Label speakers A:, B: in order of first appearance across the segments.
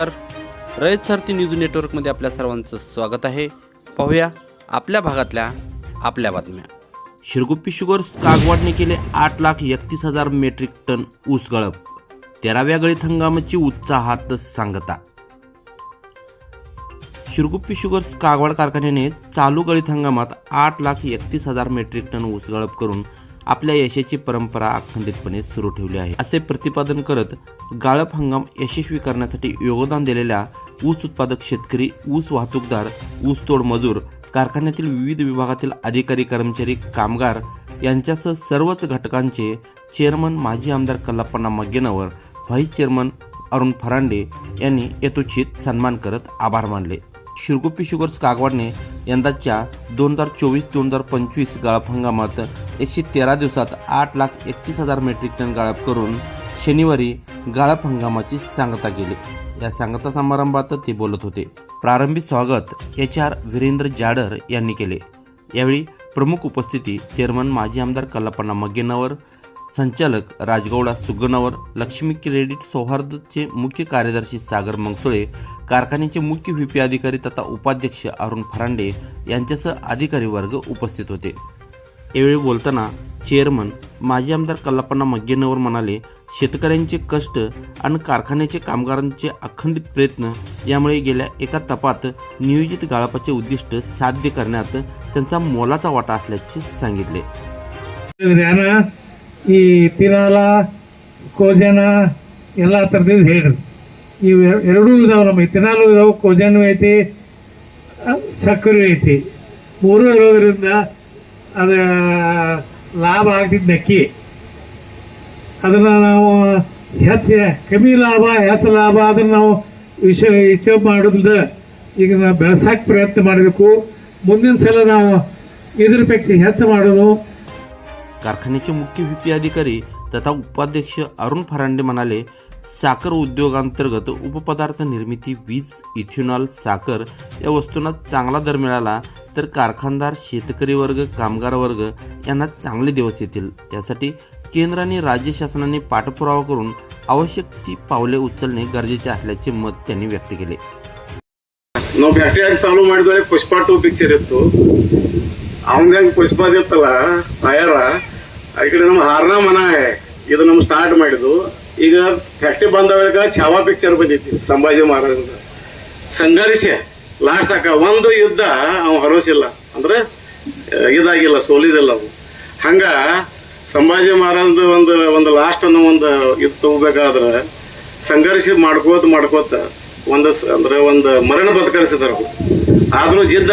A: तर रयत सारथी न्यूज नेटवर्कमध्ये आपल्या सर्वांचं स्वागत आहे. पाहूया आपल्या भागातल्या आपल्या बातम्या. शिरगुप्पी शुगर्स कागवाडने केले आठ लाख एकतीस हजार मेट्रिक टन ऊस गळप. तेराव्या गळीत हंगामाची उत्साहात सांगता. शिरगुप्पी शुगर्स कागवाड कारखान्याने चालू गळीत हंगामात आठ लाख एकतीस हजार मेट्रिक टन ऊस गळप करून आपल्या यशाची परंपरा अखंडितपणे सुरू ठेवली आहे. असे प्रतिपादन करत गाळप हंगाम यशस्वी करण्यासाठी योगदान दिलेल्या ऊस उत्पादक शेतकरी ऊस वाहतूकदार ऊसतोड मजूर कारखान्यातील विविध विभागातील अधिकारी कर्मचारी कामगार यांच्यासह सर्वच घटकांचे चेअरमन माजी आमदार कल्लाप्पण्णा मग्गेनवर व्हाईस चेअरमन अरुण फरांडे यांनी यथोचित सन्मान करत आभार मानले. शिरगुप्पी शुगर्स कागवाडने यंदाच्या दोन हजार चोवीस दोन हजार पंचवीस गाळप हंगामात एकशे तेरा दिवसात आठ लाख एकतीस हजार मेट्रिक टन गाळप करून शनिवारी गाळप हंगामाची सांगता केली. या सांगता समारंभात ते बोलत होते. प्रारंभिक स्वागत एच आर वीरेंद्र जाडर यांनी केले. यावेळी प्रमुख उपस्थिती चेअरमन माजी आमदार कल्लापण्णा मग्गेनवर संचालक राजगौडा सुगनावर लक्ष्मी क्रेडिट सौहार्दचे मुख्य कार्यदर्शी सागर मंगसोळे कारखान्याचे मुख्य व्हीपी अधिकारी तथा उपाध्यक्ष अरुण फरांडे यांच्यासह अधिकारी वर्ग उपस्थित होते. यावेळी बोलताना चेअरमन माजी आमदार कल्लापण्णा मग्गेनवर म्हणाले शेतकऱ्यांचे कष्ट आणि कारखान्याचे कामगारांचे अखंडित प्रयत्न यामुळे गेल्या एका तपात नियोजित गाळपाचे उद्दिष्ट साध्य करण्यात त्यांचा मोलाचा वाटा असल्याचे सांगितले.
B: ಈ ತಿರಾಲ, ಕೋಜನ ಎಲ್ಲ ಥರದ್ದು ಹೇಳಿದ್ರು ಇವು ಎರಡೂ ಇದಾವೆ ನಮಗೆ. ತಿನಾಲು ಇದಾವೆ, ಕೋಜನೂ ಐತಿ, ಸಕ್ಕರೆ ಐತಿ. ಮೂರೂ ಇರೋದ್ರಿಂದ ಅದು ಲಾಭ ಆಗ್ತಿದ್ದು ನಕ್ಕಿ. ಅದನ್ನು ನಾವು ಹೆಚ್ಚು ಕಮ್ಮಿ ಲಾಭ, ಹೆಚ್ಚು ಲಾಭ ಅದನ್ನು ನಾವು ವಿಷ ವಿಷ ಮಾಡೋದ್ರಿಂದ ಈಗ ನಾವು ಬೆಳೆಸಕ್ಕೆ ಪ್ರಯತ್ನ ಮಾಡಬೇಕು. ಮುಂದಿನ ಸಲ ನಾವು ಇದ್ರ ಪೈಕಿ ಹೆಚ್ಚು ಮಾಡೋದು.
A: कारखान्याचे मुख्य व्हीपी अधिकारी तथा उपाध्यक्ष अरुण फरांडे म्हणाले साखर उद्योगांतर्गत उपपदार्थ निर्मिती वीज इथेनॉल साखर या वस्तूंना चांगला दर मिळाला तर कारखानदार शेतकरी वर्ग कामगार वर्ग यांना चांगले दिवस येतील यासाठी केंद्र आणि राज्य शासनाने पाठपुरावा करून आवश्यक ती पावले उचलणे गरजेचे असल्याचे मत त्यांनी व्यक्त केले
C: ನಾವು ಫ್ಯಾಕ್ಟ್ರಿ ಆಗಿ ಚಾಲು ಮಾಡಿದ್ರೆ ಪುಷ್ಪ ಟೂ ಪಿಕ್ಚರ್ ಇತ್ತು ಅವಂದಂಗೆ ಪುಷ್ಪದಿತ್ತಲ್ಲ ತಯಾರ? ಆ ಕಡೆ ನಮ್ಮ ಹಾರ್ನ ಮನ ಇದು ನಮ್ಗೆ ಸ್ಟಾರ್ಟ್ ಮಾಡಿದ್ದು. ಈಗ ಫ್ಯಾಕ್ಟ್ರಿ ಬಂದ ಬಳಿಕ ಛಾವಾ ಪಿಕ್ಚರ್ ಬಂದಿತ್ತು, ಸಂಭಾಜಿ ಮಹಾರಾಜ ಸಂಘರ್ಷ. ಲಾಸ್ಟ್ ಆಕ ಒಂದು ಯುದ್ಧ ಅವ ಹರೋಸಿಲ್ಲ. ಅಂದ್ರೆ ಇದಾಗಿಲ್ಲ, ಸೋಲಿದಿಲ್ಲ ಅವು. ಹಂಗ ಸಂಭಾಜಿ ಮಹಾರಾಜದ ಒಂದು ಒಂದು ಲಾಸ್ಟ್ ಅನ್ನೋ ಒಂದು ಇದು ತಗೋಬೇಕಾದ್ರೆ ಸಂಘರ್ಷ ಮಾಡ್ಕೋತ ಮಾಡ್ಕೋತ ಒಂದು ಅಂದ್ರೆ ಒಂದು ಮರಣ ಬದುಕರಿಸಿದಾರ. ಆದ್ರೂ ಜಿದ್ದ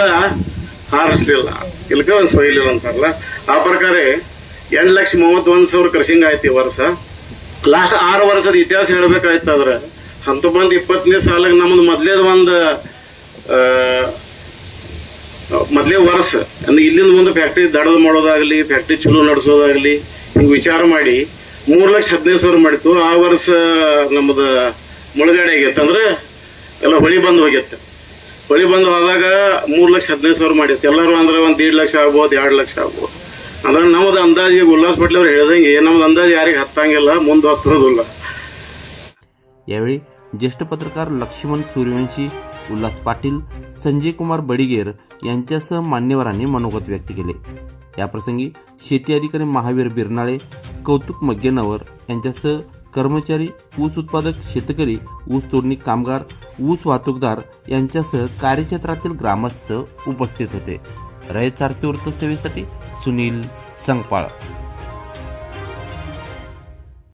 C: ಹಾರಿಸ್ಲಿಲ್ಲ. ಇಲ್ಕ ಒಂದು ಸೊಯ್ಲಿಲ್ಲ ಅಂತಾರಲ್ಲ. ಆ ಪ್ರಕಾರ ಎಂಟು ಲಕ್ಷ ಮೂವತ್ತೊಂದು ಸಾವಿರ ಕ್ರಷಿಂಗ್ ಆಯ್ತು ಈ ವರ್ಷ. ಲಾಸ್ಟ್ ಆರು ವರ್ಷದ ಇತಿಹಾಸ ಹೇಳ್ಬೇಕಾಯ್ತಂದ್ರೆ ಹಂತ ಬಂದು ಇಪ್ಪತ್ತನೇ ಸಾಲಾಗ ನಮ್ದು ಮೊದ್ಲೇದ ಒಂದು ಮೊದಲೇ ವರ್ಷ. ಅಂದ್ರೆ ಇಲ್ಲಿಂದ ಮುಂದೆ ಫ್ಯಾಕ್ಟ್ರಿ ದಡದು ಮಾಡೋದಾಗ್ಲಿ ಫ್ಯಾಕ್ಟ್ರಿ ಚಲೋ ನಡೆಸೋದಾಗ್ಲಿ, ಹಿಂಗೆ ವಿಚಾರ ಮಾಡಿ ಮೂರು ಲಕ್ಷ ಹದಿನೈದು ಸಾವಿರ ಮಾಡಿತ್ತು. ಆ ವರ್ಷ ನಮ್ಮದು ಮುಳುಗಡೆ ಆಗೈತೆ. ಎಲ್ಲ ಹೊಳಿ ಬಂದು ಹೋಗೈತೆ. ಹೊಳಿ ಬಂದು ಹೋದಾಗ ಮೂರು ಲಕ್ಷ ಹದಿನೈದು ಸಾವಿರ ಮಾಡಿತ್ತು ಎಲ್ಲರೂ ಅಂದ್ರೆ ಒಂದು ದೇಡ್ ಲಕ್ಷ ಆಗ್ಬೋದು ಎರಡು ಲಕ್ಷ ಆಗ್ಬೋದು ಅಂದ್ರೆ ನಮ್ಮದು ಅಂದಾಜು ಈಗ ಉಲ್ಲಾಸ್ ಪಟ್ಲಿ ಅವ್ರು ಹೇಳ್ದಂಗೆ ನಮ್ದು ಅಂದಾಜು ಯಾರಿಗೆ ಹತ್ತಂಗಿಲ್ಲ ಮುಂದೆ ಹತ್ತೋದಿಲ್ಲ
A: यावेळी ज्येष्ठ पत्रकार लक्ष्मण सूर्यवंशी उल्हास पाटील संजय कुमार बडिगेर यांच्यासह मान्यवरांनी मनोगत व्यक्त केले याप्रसंगी शेती अधिकारी महावीर बिरनाळे कौतुक मग्गेनवर यांच्यासह कर्मचारी ऊस उत्पादक शेतकरी ऊस तोडणी कामगार ऊस वाहतूकदार यांच्यासह कार्यक्षेत्रातील ग्रामस्थ उपस्थित होते. रयत सारथी वृत्तसेवेसाठी सुनील संगपाळ.